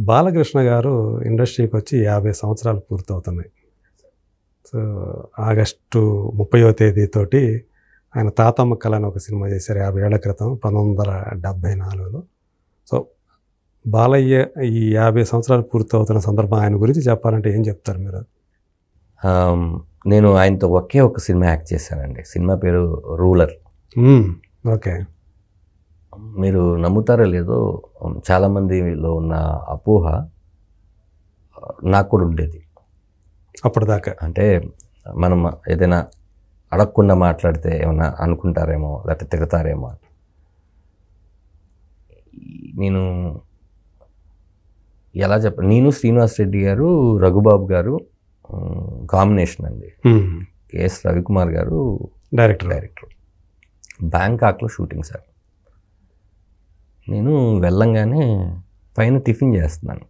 బాలకృష్ణ గారు ఇండస్ట్రీకి వచ్చి యాభై సంవత్సరాలు పూర్తవుతున్నాయి. సో ఆగస్టు ముప్పయో తేదీతోటి ఆయన తాతమ్మ కళ అని ఒక సినిమా చేశారు యాభై ఏళ్ళ క్రితం పంతొమ్మిది వందల డెబ్భై నాలుగులో. సో బాలయ్య ఈ యాభై సంవత్సరాలు పూర్తవుతున్న సందర్భం ఆయన గురించి చెప్పాలంటే ఏం చెప్తారు మీరు? నేను ఆయనతో ఒకే ఒక సినిమా యాక్ట్ చేశానండి. సినిమా పేరు రూలర్. ఓకే. మీరు నమ్ముతారో లేదో చాలామందిలో ఉన్న అపోహ నాకు కూడా ఉండేది. అప్పటిదాకా? అంటే మనం ఏదైనా అడగకుండా మాట్లాడితే ఏమైనా అనుకుంటారేమో లేకపోతే తిడతారేమో అని. నేను ఎలా చెప్ప నేను శ్రీనివాస్ రెడ్డి గారు రఘుబాబు గారు కాంబినేషన్ అండి. KS Ravikumar garu director. Director. బ్యాంకాక్లో shooting sir. నేను వెళ్ళంగానే పైన టిఫిన్ చేస్తున్నాను.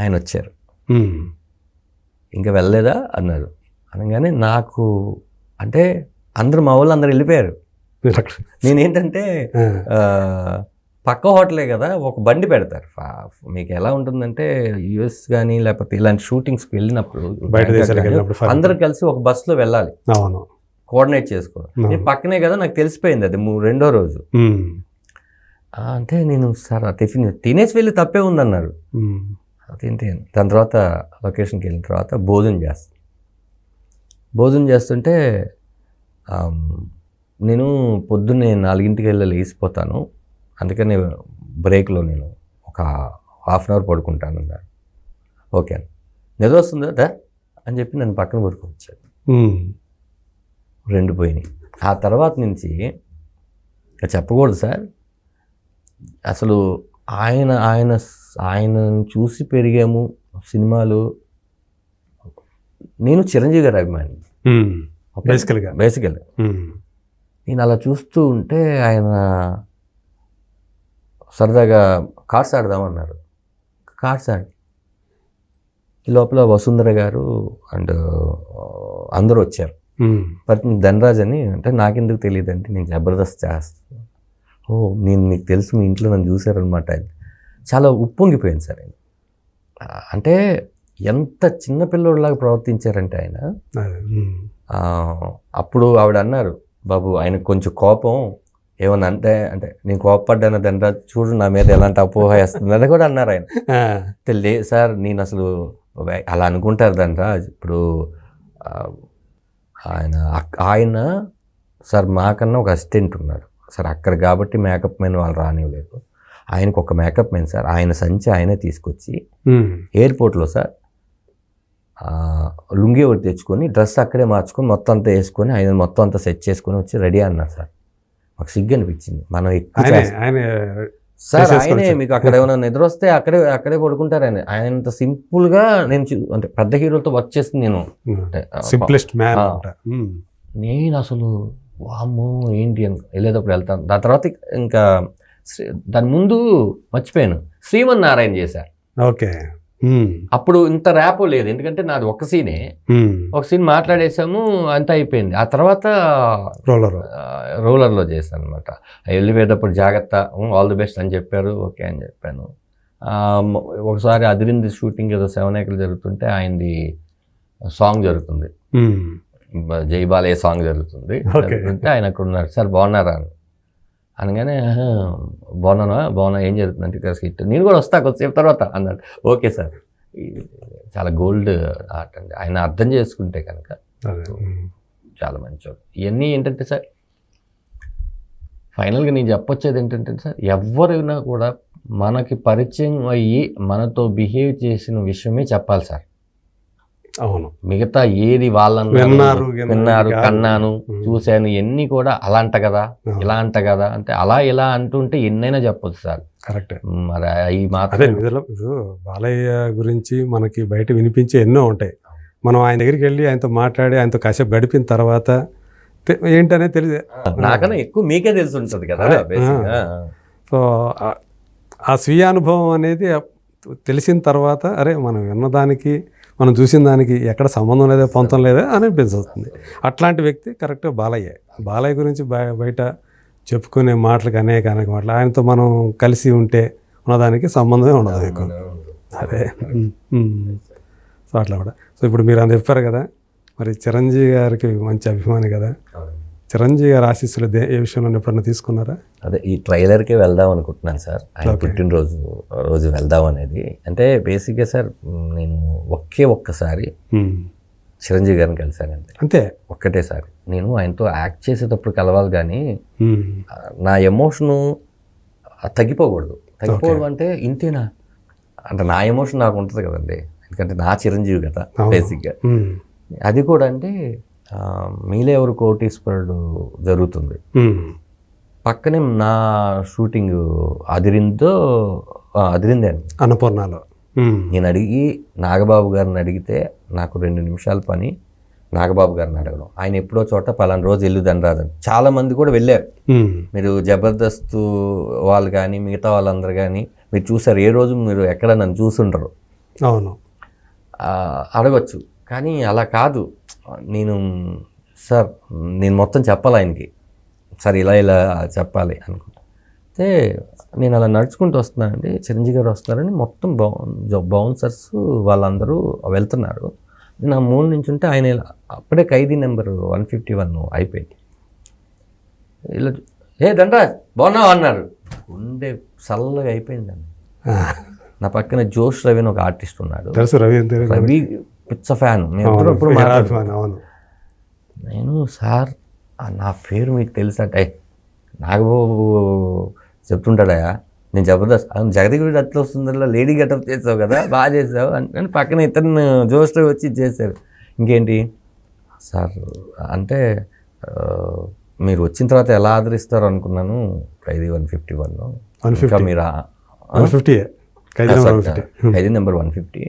ఆయన వచ్చారు. ఇంకా వెళ్ళలేదా? అన్నారు. అనగానే నాకు అంటే అందరు మా వాళ్ళు అందరు వెళ్ళిపోయారు. నేనేంటంటే పక్క హోటలే కదా ఒక బండి పెడతారు. మీకు ఎలా ఉంటుందంటే యుఎస్ కానీ లేకపోతే ఇలాంటి షూటింగ్స్కి వెళ్ళినప్పుడు అందరు కలిసి ఒక బస్సులో వెళ్ళాలి. కోఆర్డినేట్ చేసుకోవాలి. నేను పక్కనే కదా నాకు తెలిసిపోయింది అది రెండో రోజు. అంటే నేను సార్ ఆ టిఫిన్ తినేసి వెళ్ళి తప్పే ఉందన్నారు. అని. దాని తర్వాత లొకేషన్కి వెళ్ళిన తర్వాత భోజనం చేస్తాను భోజనం చేస్తుంటే నేను పొద్దున్నే నాలుగింటికి వెళ్ళి లేచిపోతాను. అందుకని బ్రేక్లో నేను ఒక హాఫ్ అన్ అవర్ పడుకుంటాను అన్నారు. ఓకే అని నిద్ర వస్తుందా అని చెప్పి నన్ను పక్కన పడుకోవచ్చాను. రెండు పోయినాయి. ఆ తర్వాత నుంచి చెప్పకూడదు సార్. అసలు ఆయన ఆయన ఆయన చూసి పెరిగాము సినిమాలు. నేను చిరంజీవి గారి అభిమాని. బేసికల్గా. నేను అలా చూస్తూ ఉంటే ఆయన సరదాగా కార్డ్స్ ఆడదామన్నారు. కార్డ్స్ ఆడి. ఈ లోపల వసుంధర గారు అండ్ అందరూ వచ్చారు. ధనరాజ్ అని అంటే నాకెందుకు తెలియదు అంటే నేను జబర్దస్త్ చేస్తాను ఓ నేను మీకు తెలుసు మీ ఇంట్లో నన్ను చూశారనమాట ఆయన. చాలా ఉప్పొంగిపోయాను సార్ ఆయన. అంటే ఎంత చిన్న పిల్లోడిలాగా ప్రవర్తించారంటే ఆయన. అప్పుడు ఆవిడ అన్నారు బాబు ఆయనకు కొంచెం కోపం ఏమన్నా అంటే అంటే నేను కోపపడ్డాను ధనరాజ్ చూడు నా మీద ఎలాంటి అపోహ వేస్తుంది అని కూడా అన్నారు ఆయన. అంటే లే సార్ నేను అసలు అలా అనుకుంటారు ధనరాజ్. ఇప్పుడు ఆయన ఆయన సార్ మాకన్నా ఒక అసిస్టెంట్ ఉన్నాడు. సార్ అక్కడ కాబట్టి మేకప్ మెన్ వాళ్ళు రానివ్వలేదు ఆయనకు ఒక మేకప్ మెన్ సార్ ఆయన సంచి ఆయనే తీసుకొచ్చి. ఎయిర్పోర్ట్లో సార్ లుంగి ఒకటి తెచ్చుకొని డ్రెస్ అక్కడే మార్చుకొని మొత్తం అంతా వేసుకొని ఆయన మొత్తం అంతా సెట్ చేసుకొని వచ్చి రెడీ అన్నారు సార్ మాకు సిగ్గు అనిపించింది మనం ఎక్కువ సార్. ఆయనే మీకు అక్కడ ఏమైనా నిద్ర వస్తే అక్కడే అక్కడే పడుకుంటారు ఆయన ఆయన అంత సింపుల్గా నేను అంటే పెద్ద హీరోలతో వర్క్ చేసింది నేను సింప్లెస్ట్. నేను అసలు వామ్మో ఏంటి అని వెళ్ళేటప్పుడు వెళ్తాను. దాని తర్వాత ఇంకా దాని ముందు మర్చిపోయాను. శ్రీమన్ నారాయణ చేశారు. ఓకే. అప్పుడు ఇంత ర్యాప్ లేదు. ఎందుకంటే నాది ఒక సీనే. ఒక సీన్ మాట్లాడేసాము అంతా అయిపోయింది. ఆ తర్వాత రోలర్. రోలర్లో చేశాను అనమాట వెళ్ళిపోయేటప్పుడు జాగ్రత్త ఆల్ ది బెస్ట్ అని చెప్పారు. ఓకే అని చెప్పాను. ఒకసారి అదిరింది షూటింగ్ ఏదో సెవెన్ ఏకలు జరుగుతుంటే ఆయనది సాంగ్ జరుగుతుంది. జై బాలయ్య సాంగ్ జరుగుతుంది. జరుగుతుంటే ఆయన అక్కడ ఉన్నారు సార్ బాగున్నారా? అని. అనగానే "ఆహా, బాగున్నానా? బాగున్నా ఏం జరుగుతుందంటే ఇక్కడ హిట్. నేను కూడా వస్తా కొద్దిసేపు తర్వాత అన్నాడు. Okay sir. చాలా గోల్డ్ ఆర్ట్ అండి. ఆయన అర్థం చేసుకుంటే కనుక. చాలా మంచోడు. ఇవన్నీ ఏంటంటే సార్ ఫైనల్గా నేను చెప్పొచ్చేది ఏంటంటే సార్ ఎవరైనా కూడా మనకి పరిచయం అయ్యి మనతో బిహేవ్ చేసిన విషయమే చెప్పాలి సార్. అవును మిగతా ఏది వాళ్ళన్న విన్నారు, విన్నారు. కన్నాను. చూశాను ఎన్ని కూడా అలా అంట కదా. ఇలా అంట కదా అంటే అలా ఇలా అంటుంటే ఎన్నైనా చెప్పొచ్చు సార్ కరెక్ట్ మరి అదే మాత్రం బాలయ్య గురించి మనకి బయట వినిపించే ఎన్నో ఉంటాయి మనం ఆయన దగ్గరికి వెళ్ళి ఆయనతో మాట్లాడి ఆయనతో కాసేపు గడిపిన తర్వాత ఏంటనే తెలియదు నాకన్నా ఎక్కువ మీకే తెలిసి ఉంటుంది కదా. సో ఆ- ఆ స్వీయ అనుభవం అనేది తెలిసిన తర్వాత అరే మనం విన్నదానికి మనం చూసిన దానికి ఎక్కడ సంబంధం లేదా పొంతం లేదా అని అనిపించుతుంది అట్లాంటి వ్యక్తి కరెక్ట్గా బాలయ్య. బాలయ్య గురించి బయ- బయట చెప్పుకునే మాటలకు అనేక అనేక మాటలు. ఆయనతో మనం కలిసి ఉంటే ఉన్నదానికి సంబంధమే ఉండదు మీకు అదే. సో అట్లా కూడా. సో ఇప్పుడు మీరు అని చెప్పారు కదా మరి చిరంజీవి గారికి మంచి అభిమాని కదా. చిరంజీవి గారి ఆశీస్సులు ఏ విషయంలో ఎప్పుడన్నా తీసుకున్నారా? అదే ఈ ట్రైలర్కే వెళ్దాం అనుకుంటున్నాను సార్. ఆయన. పుట్టినరోజు రోజు వెళ్దాం అనేది. అంటే బేసిక్గా సార్ నేను ఒకే ఒక్కసారి. చిరంజీవి గారిని కలిశానండి. అంతే? ఒక్కటేసారి నేను ఆయనతో యాక్ట్ చేసేటప్పుడు కలవాలి కానీ నా ఎమోషను తగ్గిపోకూడదు. తగ్గిపోవడం అంటే ఇంతేనా? అంటే నా ఎమోషన్ నాకు ఉంటుంది కదండి. ఎందుకంటే నా చిరంజీవి కదా. బేసిక్గా. అది కూడా అంటే మీలే ఎవరు కోటీశ్వరుడు జరుగుతుంది. పక్కనే నా షూటింగ్ అదిరిందో అదిరిందే అన్నపూర్ణలో. నేను అడిగి నాగబాబు గారిని అడిగితే నాకు రెండు నిమిషాల పని నాగబాబు గారిని అడగడం. ఆయన ఎప్పుడో చోట పలానా రోజు వెళ్ళుదని రాదని. చాలా మంది కూడా వెళ్ళారు. మీరు జబర్దస్త్ వాళ్ళు కానీ మిగతా వాళ్ళందరూ కానీ మీరు చూసారు ఏ రోజు మీరు ఎక్కడ నన్ను చూసుండరు. అవును. అడగొచ్చు. కానీ అలా కాదు. నేను సార్ నేను మొత్తం చెప్పాలి ఆయనకి. సార్ ఇలా ఇలా చెప్పాలి అనుకుంటా. అయితే నేను అలా నడుచుకుంటూ వస్తున్నానండి. చిరంజీవి గారు వస్తున్నారని మొత్తం బౌ బౌన్సర్స్ వాళ్ళందరూ వెళ్తున్నారు. నేను ఆ మూల నుంచి ఉంటే ఆయన ఇలా- అప్పుడే Khaidi number one fifty one అయిపోయింది. ఇలా ఏ దండరాజ్ బాగున్నావు అన్నారు. గుండె చల్లగా అయిపోయిందండి. నా పక్కన జోష్ రవి అని ఒక ఆర్టిస్ట్ ఉన్నాడు. రవి. రవి? పిచ్చ ఫ్యాన్. మేము అవును, ఎప్పుడప్పుడు ఫిగర్ మాట్లాడుతాం అభిమాని, అవును. నేను సార్ నా పేరు మీకు తెలుసంటే నాగబాబు చెప్తుంటాడా నేను జబర్దస్త్ అవును జగదగిరి అట్లా వస్తుందల్లా లేడీ గెటప్ చేసావు కదా బాగా చేసావు అని అని పక్కన ఇతను జోష్లో వచ్చి చేశారు. ఇంకేంటి? సార్ అంటే మీరు వచ్చిన తర్వాత ఎలా ఆదరిస్తారు అనుకున్నాను Khaidi one fifty one one ఇంకా మీరు one fifty. Khaidi number one fifty.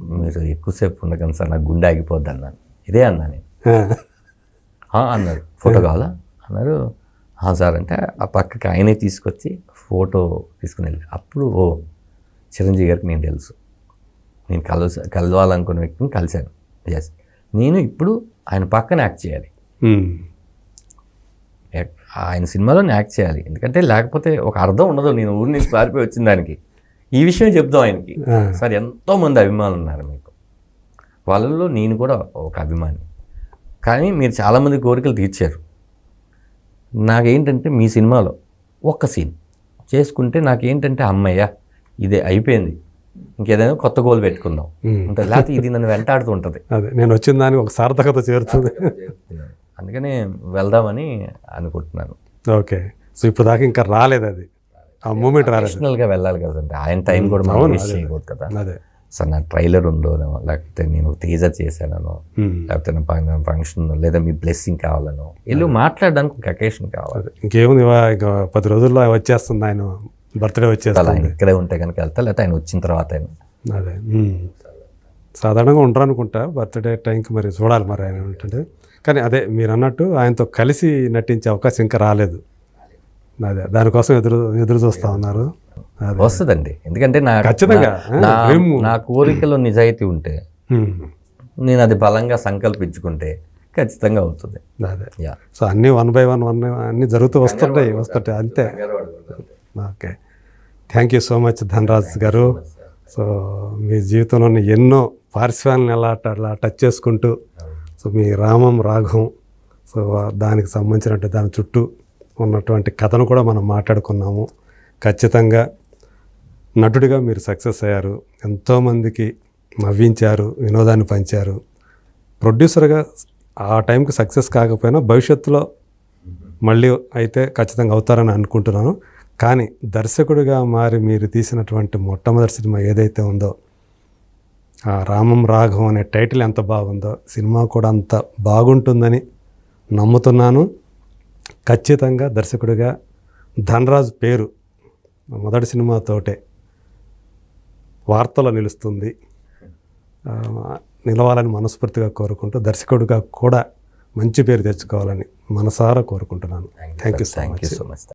మీరు ఎక్కువసేపు ఉండకండి సార్ నాకు గుండె ఆగిపోద్ది అన్నాను. ఇదే అన్నా నేను. అన్నారు ఫోటో కావాలా? అన్నారు "ఆ, సార్ అంటే ఆ పక్కకి ఆయనే తీసుకొచ్చి ఫోటో తీసుకుని వెళ్ళి అప్పుడు ఓ చిరంజీవి గారికి నేను తెలుసు. నేను కలస కలవాలనుకున్న వ్యక్తిని కలిశాను. ఎస్ నేను ఇప్పుడు ఆయన పక్కన యాక్ట్ చేయాలి. ఆయన సినిమాలో యాక్ట్ చేయాలి. ఎందుకంటే లేకపోతే ఒక అర్థం ఉండదు. నేను ఊరి నుంచి పారిపోయి వచ్చిన దానికి. ఈ విషయం చెప్దాం ఆయనకి. సార్ ఎంతోమంది అభిమానులు ఉన్నారు మీకు. వాళ్ళల్లో నేను కూడా ఒక అభిమాని. కానీ మీరు చాలామంది కోరికలు తీర్చారు. నాకేంటంటే మీ సినిమాలో ఒక్క సీన్ చేసుకుంటే నాకేంటంటే అమ్మయ్య ఇదే అయిపోయింది. ఇంకేదైనా కొత్త గోల్ పెట్టుకుందాం. ఉంటుంది. లేకపోతే ఇది నన్ను వెంటాడుతూ ఉంటుంది. అదే నేను వచ్చిన దానికి ఒక సార్థకత చేరుతుంది. అందుకనే వెళ్దామని అనుకుంటున్నాను. ఓకే. సో ఇప్పుడు దాకా ఇంకా రాలేదు అది ఆ మూమెంట్ రాలేదు. పర్సనల్గా వెళ్ళాలి కదండి. ఆయన టైం కూడా మనం వేస్ట్ అదే. చేయకూడదు కదా. అదే సార్ నా ట్రైలర్ ఉందో లేకపోతే నేను టీజర్ చేశానో. లేకపోతే నా ఫంక్షన్ లేదా మీ బ్లెస్సింగ్ కావాలనో ఇల్లు మాట్లాడడానికి ఒక అకేషన్ కావాలి. ఇంకేముంది పది రోజుల్లో వచ్చేస్తుంది ఆయన బర్త్డే వచ్చేస్తుంది. ఇక్కడే ఉంటే కనుక వెళ్తా లేకపోతే ఆయన వచ్చిన తర్వాత ఆయన అదే. సాధారణంగా ఉండరు అనుకుంటా బర్త్డే టైంకి మరి చూడాలి మరి ఆయన ఉంటుంది కానీ అదే మీరు అన్నట్టు ఆయనతో కలిసి నటించే అవకాశం ఇంకా రాలేదు. అదే దానికోసం ఎదురు ఎదురు చూస్తా ఉన్నారు. వస్తుందండి. ఎందుకంటే నా ఖచ్చితంగా, నా- కోరికలో నిజాయితీ ఉంటే. నేను అది బలంగా సంకల్పించుకుంటే ఖచ్చితంగా అవుతుంది. అదే. సో అన్నీ వన్ బై వన్ వన్ అన్నీ జరుగుతూ వస్తుంటాయి వస్తుంటాయి అంతే. Okay. Thank you so much Dhanaraj garu. So మీ జీవితంలోని ఎన్నో పారిశ్రామికలను ఎలా అలా టచ్ చేసుకుంటూ సో మీ రామం రాఘవం సో దానికి సంబంధించినట్టు దాని చుట్టూ ఉన్నటువంటి కథను కూడా మనం మాట్లాడుకున్నాము. ఖచ్చితంగా నటుడిగా మీరు సక్సెస్ అయ్యారు. ఎంతోమందికి నవ్వించారు వినోదాన్ని పంచారు. ప్రొడ్యూసర్గా ఆ టైంకి సక్సెస్ కాకపోయినా భవిష్యత్తులో మళ్ళీ అయితే ఖచ్చితంగా అవుతారని అనుకుంటున్నాను. కానీ దర్శకుడిగా మారి మీరు తీసినటువంటి మొట్టమొదటి సినిమా ఏదైతే ఉందో ఆ రామం రాఘవం అనే టైటిల్ ఎంత బాగుందో సినిమా కూడా అంత బాగుంటుందని నమ్ముతున్నాను. ఖచ్చితంగా దర్శకుడిగా ధనరాజ్ పేరు మొదటి సినిమాతోటే వార్తలో నిలుస్తుంది. నిలవాలని మనస్ఫూర్తిగా కోరుకుంటూ దర్శకుడిగా కూడా మంచి పేరు తెచ్చుకోవాలని మనసారా కోరుకుంటున్నాను. Thank you so thank you so much